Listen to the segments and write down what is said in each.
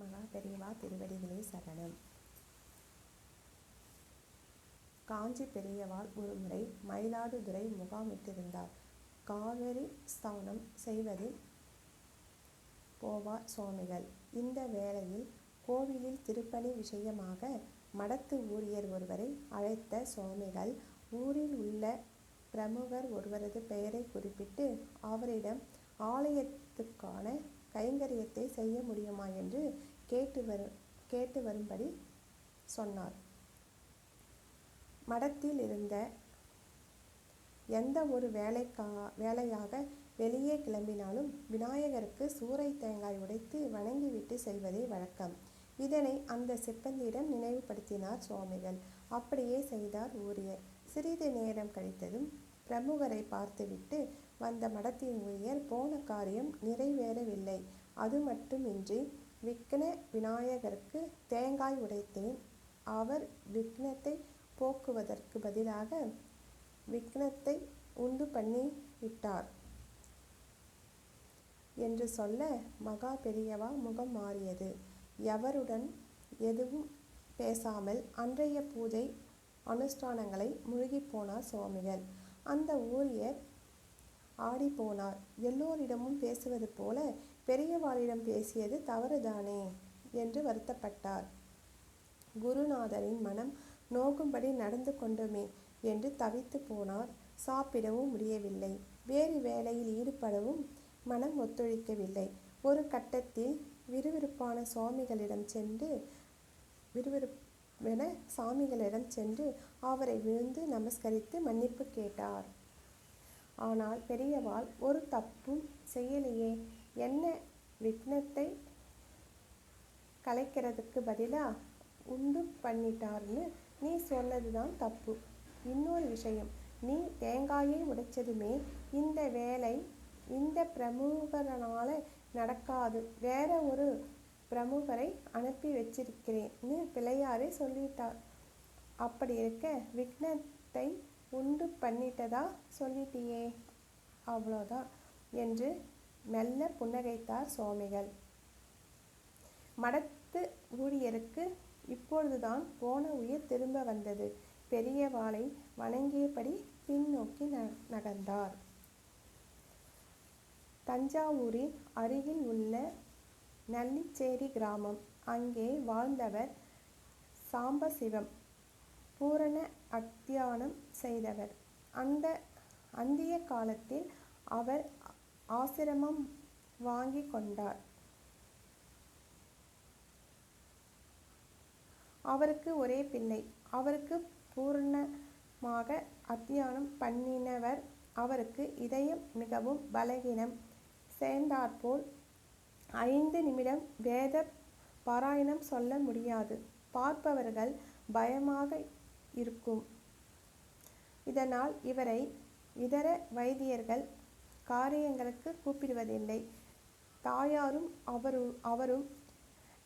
மகா பெரியவா திருவடிகளே சரணம் காஞ்சி பெரியவாள் ஒருமுறை மயிலாடுதுறை முகாமிட்டிருந்தார். காவிரி ஸ்தானம் செய்வதில் போவார் சுவாமிகள். இந்த வேளையில் கோவிலில் திருப்பணி விஷயமாக மடத்து ஊழியர் ஒருவரை அழைத்த சுவாமிகள் ஊரில் உள்ள பிரமுகர் ஒருவரது பெயரை குறிப்பிட்டு அவரிடம் ஆலயத்துக்கான கைங்கரியத்தை செய்ய முடியுமா என்று கேட்டு வரு கேட்டு வரும்படி சொன்னார். மடத்தில் இருந்த எந்த ஒரு வேலைக்கா வேலையாக வெளியே கிளம்பினாலும் விநாயகருக்கு சூறை தேங்காய் உடைத்து வணங்கிவிட்டு செய்வதே வழக்கம். இதனை அந்த சிப்பந்தியிடம் நினைவுபடுத்தினார் சுவாமிகள். அப்படியே செய்தார் ஊரியர் சிறிது நேரம் கழித்ததும் பிரமுகரை பார்த்துவிட்டு வந்த மடத்தின் ஊழியர் போன காரியம் நிறைவேறவில்லை. அது மட்டுமின்றி விக்ன விநாயகருக்கு தேங்காய் உடைத்தேன். அவர் விக்னத்தை போக்குவதற்கு பதிலாக விக்னத்தை உண்டு பண்ணி விட்டார். என்று சொல்ல மகா பெரியவா முகம் மாறியது. எவருடன் எதுவும் பேசாமல் அன்றைய பூஜை அனுஷ்டானங்களை முழுகிப்போனார் சுவாமிகள். அந்த ஊழியர் ஆடிப்போனார். எல்லோரிடமும் பேசுவது போல பெரியவாளிடம் பேசியது தவறுதானே? என்று வருத்தப்பட்டார். குருநாதரின் மனம் நோகும்படி நடந்து கொண்டோமே என்று தவித்துப் போனார். சாப்பிடவும் முடியவில்லை. வேறு வேலையில் ஈடுபடவும் மனம் ஒத்துழைக்கவில்லை. ஒரு கட்டத்தில் விறுவிறுப்பான சுவாமிகளிடம் சென்று விறுவிறுவென சாமிகளிடம் சென்று அவரை விழுந்து நமஸ்கரித்து மன்னிப்பு கேட்டார். ஆனால் பெரியவாள் ஒரு தப்பும் செய்யலையே என்ன விக்னத்தை கலைக்கிறதுக்கு பதிலாக உண்டு பண்ணிட்டார்னு நீ சொன்னதுதான் தப்பு. இன்னொரு விஷயம் நீ தேங்காயை உடைச்சதுமே இந்த வேலை இந்த பிரமுகரனால் நடக்காது வேற ஒரு பிரமுகரை அனுப்பி வச்சிருக்கிறேன்னு பிள்ளையாரே சொல்லிட்டார். அப்படி இருக்க விக்னத்தை உண்டு பண்ணிட்டதா சொல்லிட்டியே அவ்வளோதான் என்று மெல்ல புன்னகைத்தார் சுவாமிகள். மடத்து ஊழியருக்கு இப்பொழுதுதான் போன உயிர் திரும்ப வந்தது. பெரியவாளை வணங்கியபடி பின்னோக்கி நகர்ந்தார். தஞ்சாவூரின் அருகில் உள்ள நல்லிச்சேரி கிராமம். அங்கே வாழ்ந்தவர் சாம்பசிவம். பூரண அத்தியானம் செய்தவர். அந்த அந்திய காலத்தில் அவர் ஆசிரமம் வாங்கிக் கொண்டார். அவருக்கு ஒரே பிள்ளை. அவருக்கு பூரணமாக அத்தியானம் பண்ணினவர். அவருக்கு இதயம் மிகவும் பலகீனம். சேர்ந்தாற்போல் ஐந்து நிமிடம் வேத பாராயணம் சொல்ல முடியாது. பார்ப்பவர்கள் பயமாக இருக்கும். இதனால் இவரை இதர வைத்தியர்கள் காரியங்களுக்கு கூப்பிடுவதில்லை. தாயாரும் அவரும்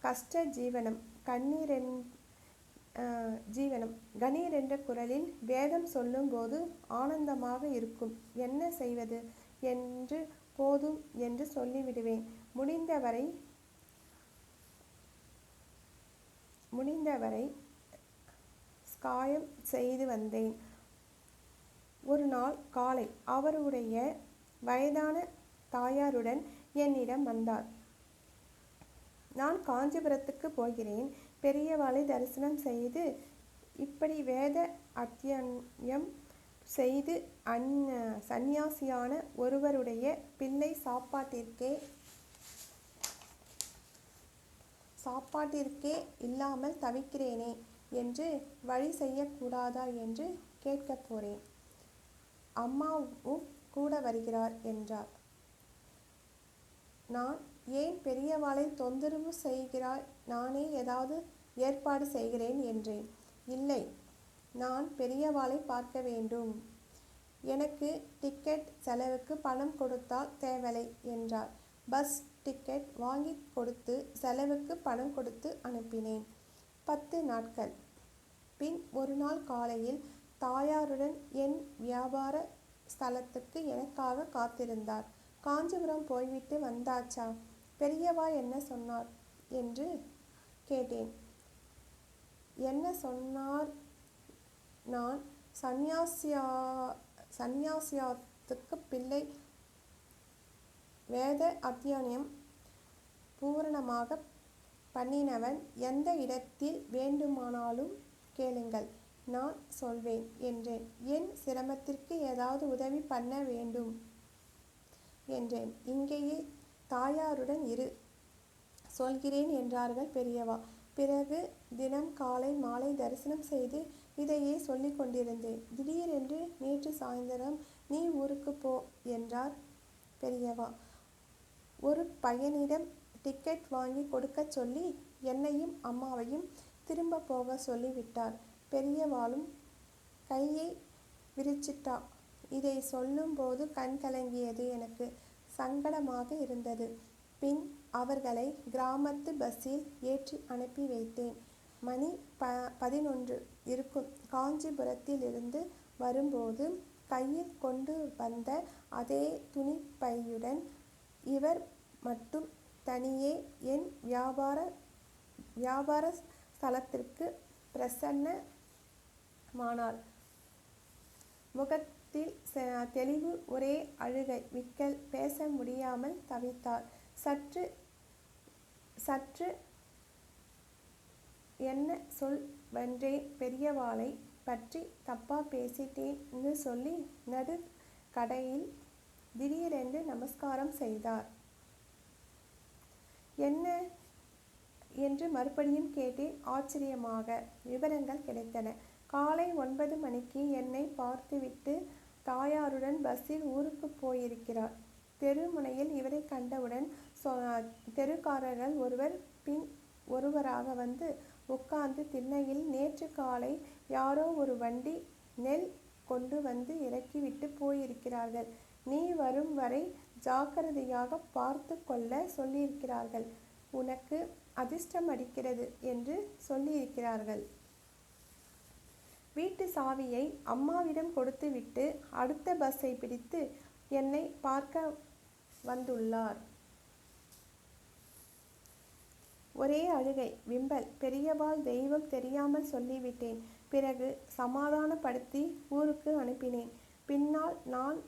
கஷ்ட ஜீவனம். கண்ணீரென் ஜீவனம் கணீர் என்ற குரலில் வேதம் சொல்லும்போது ஆனந்தமாக இருக்கும். என்ன செய்வது என்று போதும் என்று சொல்லிவிடுவேன். முடிந்தவரை முடிந்தவரை ஸ்காயம் செய்து வந்தேன். ஒரு நாள் காலை அவருடைய வயதான தாயாருடன் என்னிடம் வந்தார். நான் காஞ்சிபுரத்துக்கு போகிறேன். பெரியவாளை தரிசனம் செய்து இப்படி வேத அத்யனம் செய்து சந்நியாசியான ஒருவருடைய பிள்ளை சாப்பாட்டிற்கே சாப்பாட்டிற்கே இல்லாமல் தவிக்கிறேனே என்று வழி செய்யக்கூடாதா என்று கேட்கப் போறேன். அம்மாவும் கூட வருகிறார் என்றார். நான் ஏன் பெரியவாளை தொந்தரவு செய்கிறாய் நானே ஏதாவது ஏற்பாடு செய்கிறேன் என்றேன். இல்லை நான் பெரியவாளை பார்க்க வேண்டும். எனக்கு டிக்கெட் செலவுக்கு பணம் கொடுத்தால் தேவலை என்றார். பஸ் டிக்கெட் வாங்கிக் கொடுத்து செலவுக்கு பணம் கொடுத்து அனுப்பினேன். பத்து நாட்கள். பின் ஒரு நாள் காலையில் தாயாருடன் என் வியாபார ஸ்தலத்துக்கு எனக்காக காத்திருந்தார். காஞ்சிபுரம் போய்விட்டு வந்தாச்சா? பெரியவா என்ன சொன்னார்? என்று கேட்டேன் என்ன சொன்னார் நான் சந்நியாசியா சந்நியாசியாத்துக்கு பிள்ளை வேத அத்தியானியம் பூரணமாக பண்ணினவன் எந்த இடத்தில் வேண்டுமானாலும் கேளுங்கள் நான் சொல்வேன் என்றேன். என் சிரமத்திற்கு ஏதாவது உதவி பண்ண வேண்டும் என்றேன். இங்கேயே தாயாருடன் இரு. சொல்கிறேன் என்றார்கள் பெரியவா. பிறகு தினம் காலை மாலை தரிசனம் செய்து இதையே சொல்லிக் கொண்டிருந்தேன். திடீரென்று நேற்று சாயந்தரம் நீ ஊருக்கு போ என்றார் பெரியவா. ஒரு பையனிடம் டிக்கெட் வாங்கி கொடுக்கச் சொல்லி என்னையும் அம்மாவையும் திரும்ப போக சொல்லிவிட்டார். பெரியவாளும் கையை விரிச்சிட்டா. இதை சொல்லும்போது கண் கலங்கியது எனக்கு சங்கடமாக இருந்தது. பின் அவர்களை கிராமத்து பஸ்ஸில் ஏற்றி அனுப்பி வைத்தேன். மணி ப பதினொன்று இருக்கும். காஞ்சிபுரத்திலிருந்து வரும்போது கையில் கொண்டு வந்த அதே துணி பையுடன் இவர் மட்டும் தனியே என் வியாபார வியாபார ஸ்தலத்திற்கு பிரசன்ன பிரசன்னமானார் முகத்தில் தெளிவு ஒரே அழுகை. விக்கல் பேச முடியாமல் தவித்தார். சற்று சற்று என்ன சொல் வென்றே பெரியவாளை பற்றி தப்பா பேசிட்டேன்னு சொல்லி நடு கடையில் திடீரென்று நமஸ்காரம் செய்தார். என்ன? என்று மறுபடியும் கேட்டேன். ஆச்சரியமாக. விவரங்கள் கிடைத்தன. காலை ஒன்பது மணிக்கு என்னை பார்த்துவிட்டு தாயாருடன் பஸ்ஸில் ஊருக்கு போயிருக்கிறார். தெருமுனையில் இவரை கண்டவுடன் சொ- தெருக்காரர்கள் ஒருவர் பின் ஒருவராக வந்து உட்கார்ந்து திண்ணையில் நேற்று காலை யாரோ ஒரு வண்டி நெல் கொண்டு வந்து இறக்கிவிட்டு போயிருக்கிறார்கள். நீ வரும் வரை ஜாக்கிரதையாக பார்த்து கொள்ள சொல்லியிருக்கிறார்கள். உனக்கு அதிர்ஷ்டம் அடிக்கிறது என்று சொல்லியிருக்கிறார்கள். வீட்டு சாவியை அம்மாவிடம் கொடுத்துவிட்டு அடுத்த பஸ்ஸை பிடித்து என்னை பார்க்க வந்துள்ளார். ஒரே அழுகை. விம்பல். பெரியவாள் தெய்வம் தெரியாமல் சொல்லிவிட்டேன். பிறகு சமாதானப்படுத்தி ஊருக்கு அனுப்பினேன். பின்னால் நான்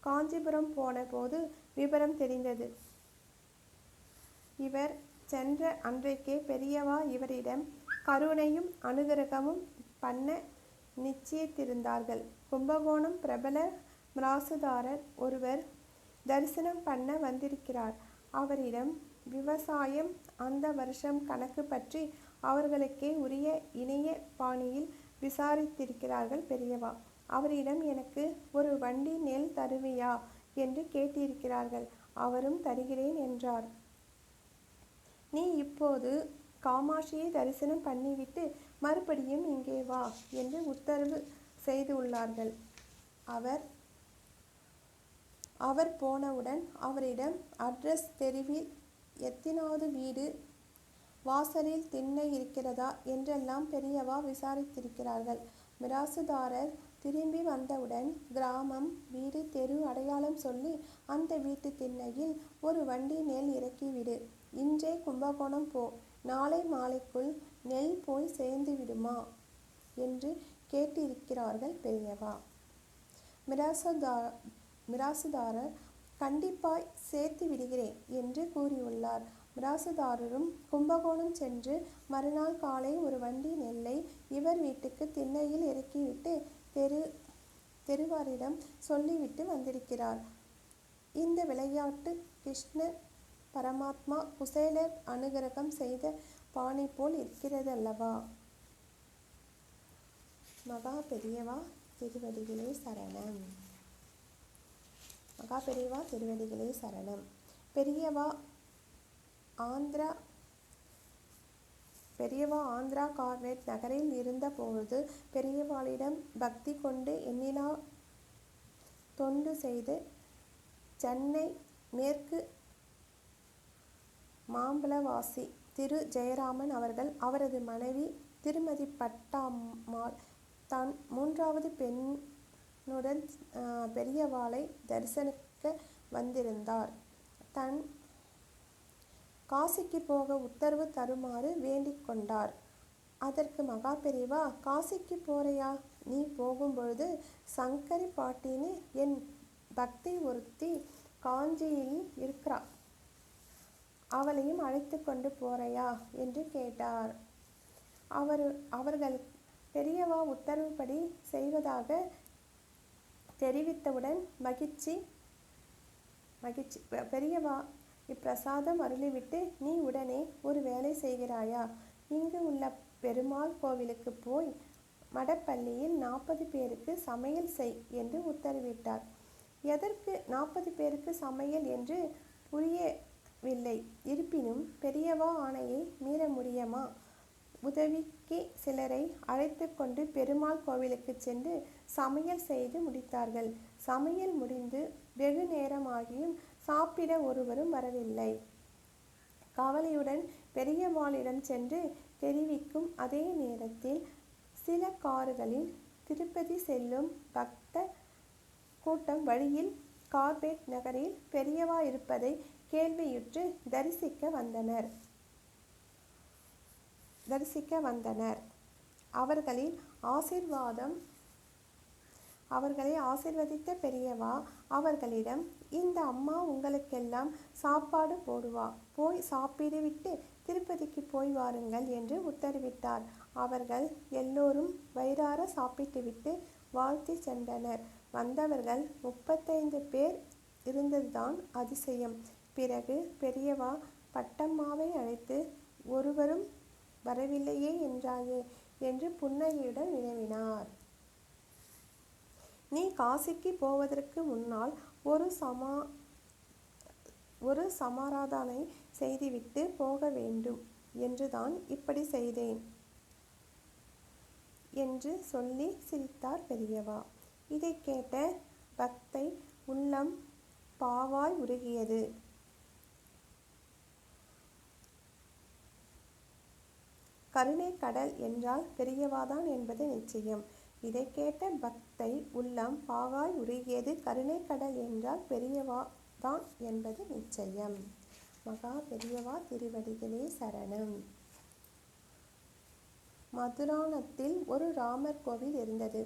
காஞ்சிபுரம் போன போது விவரம் தெரிந்தது. இவர் சென்ற அன்றைக்கே பெரியவா இவரிடம் கருணையும் அனுகிரகமும் பண்ண நிச்சயித்திருந்தார்கள். கும்பகோணம் பிரபல மிராசுதாரர் ஒருவர் தரிசனம் பண்ண வந்திருக்கிறார். அவரிடம் விவசாயம் அந்த வருஷம் கணக்கு பற்றி அவர்களுக்கே உரிய இணைய பாணியில் விசாரித்திருக்கிறார்கள் பெரியவா. அவரிடம் எனக்கு ஒரு வண்டி நெல் தருவியா என்று கேட்டிருக்கிறார்கள். அவரும் தருகிறேன் என்றார். நீ இப்போது காமாட்சியை தரிசனம் பண்ணிவிட்டு மறுபடியும் இங்கே வா என்று உத்தரவு செய்துள்ளார்கள். அவர் அவர் போனவுடன் அவரிடம் அட்ரஸ் தெருவில் எத்தனாவது வீடு? வாசலில் திண்ணை இருக்கிறதா? என்றெல்லாம் பெரியவா விசாரித்திருக்கிறார்கள். மிராசுதாரர் திரும்பி வந்தவுடன் கிராமம் வீடு தெரு அடையாளம் சொல்லி அந்த வீட்டு திண்ணையில் ஒரு வண்டி நெல் இறக்கிவிடு. இன்றே கும்பகோணம் போ. நாளை மாலைக்குள் நெல் போய் சேர்ந்து விடுமா? என்று கேட்டிருக்கிறார்கள் பெரியவா. மிராசுதா மிராசுதாரர் கண்டிப்பாய் சேர்த்து விடுகிறேன் என்று கூறியுள்ளார். மிராசுதாரரும் கும்பகோணம் சென்று மறுநாள் காலை ஒரு வண்டி நெல்லை இவர் வீட்டுக்கு திண்ணையில் இறக்கிவிட்டு தெரு தெருவாரிடம் சொல்லிவிட்டு வந்திருக்கிறார். இந்த விளையாட்டு கிருஷ்ண பரமாத்மா குசேலர் அனுகிரகம் செய்த பானை போல் இருக்கிறது அல்லவா மகா பெரியவா திருவடிகளே சரணம். மகா பெரியவா திருவடிகளே சரணம். பெரியவா ஆந்திரா பெரியவா ஆந்திரா கார்னெட் நகரில் இருந்தபோது பெரியவாளிடம் பக்தி கொண்டு எண்ணிலா தொண்டு செய்து சென்னை மேற்கு மாம்பழவாசி திரு. ஜெயராமன் அவர்கள் அவரது மனைவி திருமதி பட்டாம்மாள் தான் மூன்றாவது பெண்ணுடன் பெரியவாளை தரிசனிக்க வந்திருந்தார். தன் காசிக்கு போக உத்தரவு தருமாறு வேண்டிக் கொண்டார். அதற்கு மகா பெரியவா காசிக்கு போறையா? நீ போகும்பொழுது சங்கரி பாட்டின்னு என் பக்தி ஒருத்தி காஞ்சியில் இருக்கிறா. அவளையும் அழைத்து கொண்டு போறையா? என்று கேட்டார். அவர் அவர்கள் பெரியவா உத்தரவுப்படி செய்வதாக தெரிவித்தவுடன் மகிழ்ச்சி மகிழ்ச்சி பெரியவா இப்பிரசாதம் அருளிவிட்டு நீ உடனே ஒரு வேலை செய்கிறாயா? இங்கு உள்ள பெருமாள் கோவிலுக்கு போய் மடப்பள்ளியில் நாற்பது பேருக்கு சமையல் செய் என்று உத்தரவிட்டார். எதற்கு நாற்பது பேருக்கு சமையல்? என்று புரிய வில்லை இருப்பினும் பெரியவா ஆணையை மீற முடியுமா? உதவிக்கு சிலரை அழைத்து கொண்டு பெருமாள் கோவிலுக்கு சென்று சமையல் செய்து முடித்தார்கள். சமையல் முடிந்து வெகு நேரமாகியும் சாப்பிட ஒருவரும் வரவில்லை. கவலையுடன் பெரியவாளிடம் சென்று தெரிவிக்கும் அதே நேரத்தில் சில கார்களில் திருப்பதி செல்லும் பக்த கூட்டம் வழியில் கார்பேட் நகரில் பெரியவா இருப்பதை கேள்வியுற்று தரிசிக்க வந்தனர். தரிசிக்க வந்தனர். அவர்களின் ஆசிர்வாதம் அவர்களை ஆசிர்வதித்த பெரியவா அவர்களிடம் இந்த அம்மா உங்களுக்கெல்லாம் சாப்பாடு போடுவா போய் சாப்பிட்டுவிட்டு திருப்பதிக்கு போய் வாருங்கள் என்று உத்தரவிட்டார். அவர்கள் எல்லோரும் வயிறார சாப்பிட்டுவிட்டு வாழ்த்தி சென்றனர். வந்தவர்கள் முப்பத்தைந்து பேர் இருந்ததுதான் அதிசயம். பிறகு பெரியவா பட்டம்மாவை அழைத்து ஒருவரும் வரவில்லையே என்றாயே? என்று புன்னகையுடன் வினவினார். நீ காசிக்கு போவதற்கு முன்னால் ஒரு சமா ஒரு சமாராதனை செய்துவிட்டு போக வேண்டும் என்றுதான் இப்படி செய்தேன் என்று சொல்லி சிரித்தார் பெரியவா. இதை கேட்ட பக்தை உள்ளம் பாவாய் உருகியது. கருணை கடல் என்றால் பெரியவாதான் என்பது நிச்சயம். இதை கேட்ட பக்தை உள்ளம் பாகாய் உருகியது கருணை கடல் என்றால் பெரியவா தான் என்பது நிச்சயம். மகா பெரியவா திருவடிகளே சரணம். மதுராணத்தில் ஒரு ராமர் கோவில் இருந்தது.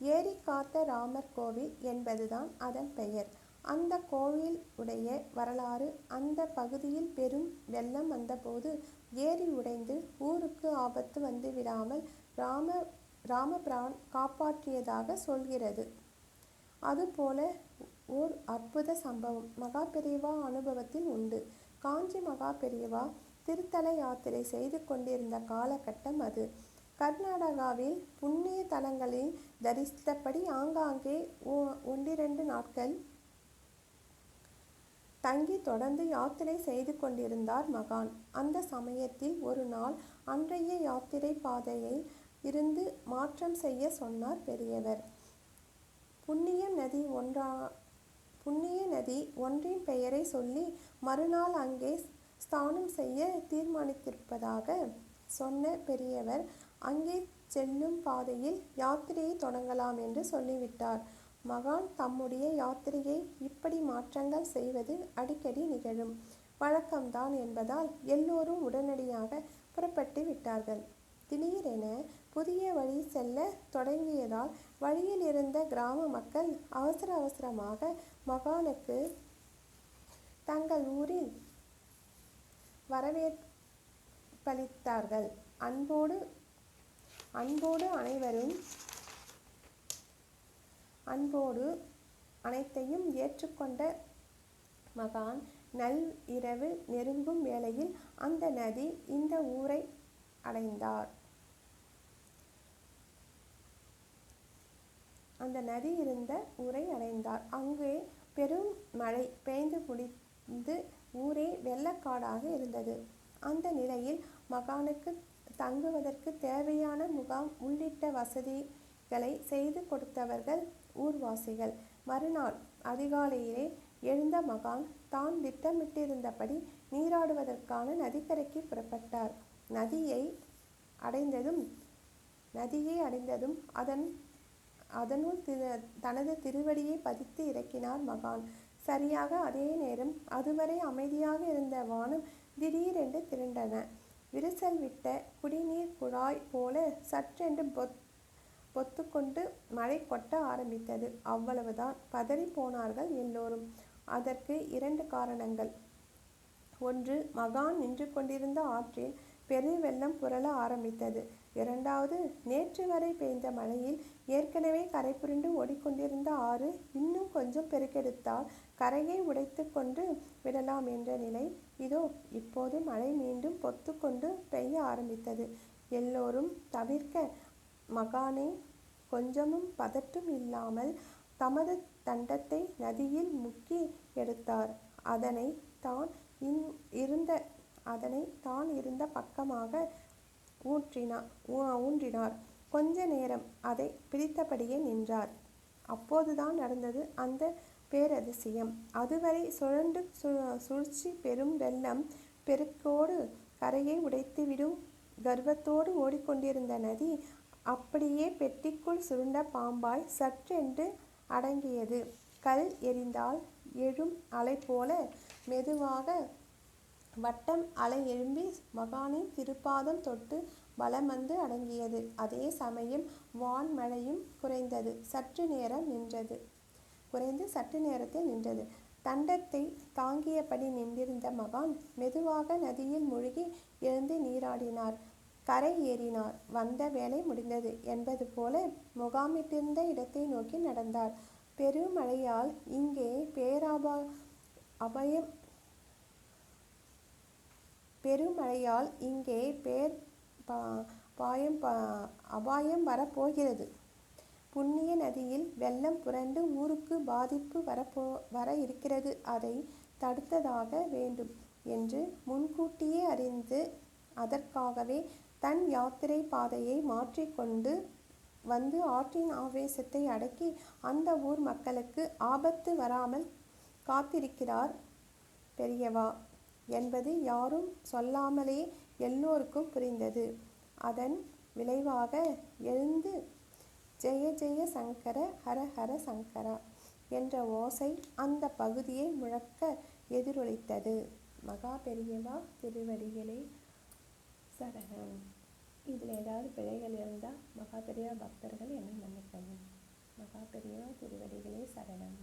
ஏரி காத்த ராமர் கோவில் என்பதுதான் அதன் பெயர். அந்த கோவில் உடைய வரலாறு அந்த பகுதியில் பெரும் வெள்ளம் வந்தபோது ஏரி உடைந்து ஊருக்கு ஆபத்து வந்து விடாமல் ராம ராமபிரான் காப்பாற்றியதாக சொல்கிறது. அதுபோல ஓர் அற்புத சம்பவம் மகா பெரியவா அனுபவத்தில் உண்டு. காஞ்சி மகா பெரியவா திருத்தல யாத்திரை செய்து கொண்டிருந்த காலகட்டம் அது. கர்நாடகாவில் புண்ணிய தலங்களில் தரிசித்தபடி ஆங்காங்கே ஒ- ஒன்றிரண்டு நாட்கள் தங்கி தொடர்ந்து யாத்திரை செய்து கொண்டிருந்தார் மகான். அந்த சமயத்தில் ஒரு நாள் அன்றைய யாத்திரை பாதையை இருந்து மாற்றம் செய்ய சொன்னார் பெரியவர். புண்ணிய நதி ஒன்றா புண்ணிய நதி ஒன்றின் பெயரை சொல்லி மறுநாள் அங்கே ஸ்தானம் செய்ய தீர்மானித்திருப்பதாக சொன்ன பெரியவர் அங்கே செல்லும் பாதையில் யாத்திரையை தொடங்கலாம் என்று சொல்லிவிட்டார். மகான் தம்முடைய யாத்திரையை இப்படி மாற்றங்கள் செய்வது அடிக்கடி நிகழும். வழக்கம்தான் என்பதால் எல்லோரும் உடனடியாக புறப்பட்டு விட்டார்கள். திடீரென புதிய வழி செல்ல தொடங்கியதால் வழியில் இருந்த கிராம மக்கள் அவசர அவசரமாக மகானுக்கு தங்கள் ஊரில் வரவேற்பளித்தார்கள். அன்போடு அன்போடு அனைவரும் அன்போடு அனைத்தையும் ஏற்றுக்கொண்ட மகான் நல் இரவு நெருங்கும் வேளையில் அந்த நதி இந்த ஊரை அடைந்தார். அந்த நதி இருந்த ஊரை அடைந்தார். அங்கே பெரும் மழை பெய்ந்து குடிந்து ஊரே வெள்ளக்காடாக இருந்தது. அந்த நிலையில் மகானுக்கு தங்குவதற்கு தேவையான முகாம் உள்ளிட்ட வசதிகளை செய்து கொடுத்தவர்கள் ஊர்வாசிகள். மறுநாள் அதிகாலையிலே எழுந்த மகான் தான் திட்டமிட்டிருந்தபடி நீராடுவதற்கான நதிக்கரைக்கு புறப்பட்டார். நதியை அடைந்ததும் நதியை அடைந்ததும் அதன் அதனுள் திரு தனது திருவடியை பதித்து இறக்கினார் மகான். சரியாக அதே நேரம் அதுவரை அமைதியாக இருந்த வானம் திடீரென்று திரண்டன. விரிசல் விட்ட குடிநீர் குழாய் போல சற்றென்று பொத் பொத்துக்கொண்டு மழை கொட்ட ஆரம்பித்தது. அவ்வளவுதான். பதறிப் போனார்கள் எல்லோரும். அதற்கு இரண்டு காரணங்கள். ஒன்று மகான் நின்று கொண்டிருந்த ஆற்றில் பெருவெள்ளம் புரள ஆரம்பித்தது. இரண்டாவது நேற்று வரை பெய்த மழையில் ஏற்கெனவே கரைபுரண்டு ஓடிக்கொண்டிருந்த ஆறு இன்னும் கொஞ்சம் பெருக்கெடுத்தால் கரையை உடைத்து கொண்டு விடலாம் என்ற நிலை. இதோ. இப்போது மழை மீண்டும் பொத்துக்கொண்டு பெய்ய ஆரம்பித்தது. எல்லோரும் தவிர்க்க மகானே கொஞ்சமும் பதட்டம் இல்லாமல் தமது தண்டத்தை நதியில் முக்கி எடுத்தார். அதனை தான் இருந்த அதனை தான் இருந்த பக்கமாக ஊற்றினார் ஊன்றினார். கொஞ்ச நேரம் அதை பிடித்தபடியே நின்றார். அப்போதுதான் நடந்தது அந்த பேரதிசயம். அதுவரை சுழண்டு சு சுழ்ச்சி பெரும் வெள்ளம் பெருக்கோடு கரையை உடைத்துவிடும் கர்வத்தோடு ஓடிக்கொண்டிருந்த நதி அப்படியே பெட்டிக்குள் சுருண்ட பாம்பாய் சற்றென்று அடங்கியது. கல் எறிந்தால் எழும் அலை போல மெதுவாக வட்டம் அலை எழும்பி மகானின் திருப்பாதம் தொட்டு வலம் வந்து அடங்கியது. அதே சமயம் வான் மழையும் குறைந்தது சற்று நேரம் நின்றது குறைந்து சற்று நேரத்தில் நின்றது. தண்டத்தை தாங்கியபடி நின்றிருந்த மகான் மெதுவாக நதியில் முழுகி எழுந்து நீராடினார். கரை ஏறினார். வந்த வேலை முடிந்தது என்பது போல முகாமிட்டிருந்த இடத்தை நோக்கி நடந்தார். பெருமழையால் இங்கே பேராபா பேரபாயம் பெருமழையால் இங்கே பேர் பாயம் அபாயம் வரப்போகிறது புண்ணிய நதியில் வெள்ளம் புரண்டு ஊருக்கு பாதிப்பு வரப்போ வர இருக்கிறது. அதை தடுத்ததாக வேண்டும் என்று முன்கூட்டியே அறிந்து அதற்காகவே தன் யாத்திரை பாதையை மாற்றிக்கொண்டு வந்து ஆற்றின் ஆவேசத்தை அடக்கி அந்த ஊர் மக்களுக்கு ஆபத்து வராமல் காத்திருக்கிறார் பெரியவா என்பது யாரும் சொல்லாமலே எல்லோருக்கும் புரிந்தது. அதன் விளைவாக எழுந்து ஜெய ஜெய சங்கர ஹர ஹர சங்கரா என்ற ஓசை அந்த பகுதியை முழக்க எதிரொலித்தது. மகா பெரியவா திருவடிகளே சரணம் இதில் ஏதாவது பிழைகள் இருந்தால் மகா பெரியவா பக்தர்கள் என்னை மன்னிக்கவும். மகா பெரியவா திருவடிகளே சரணம்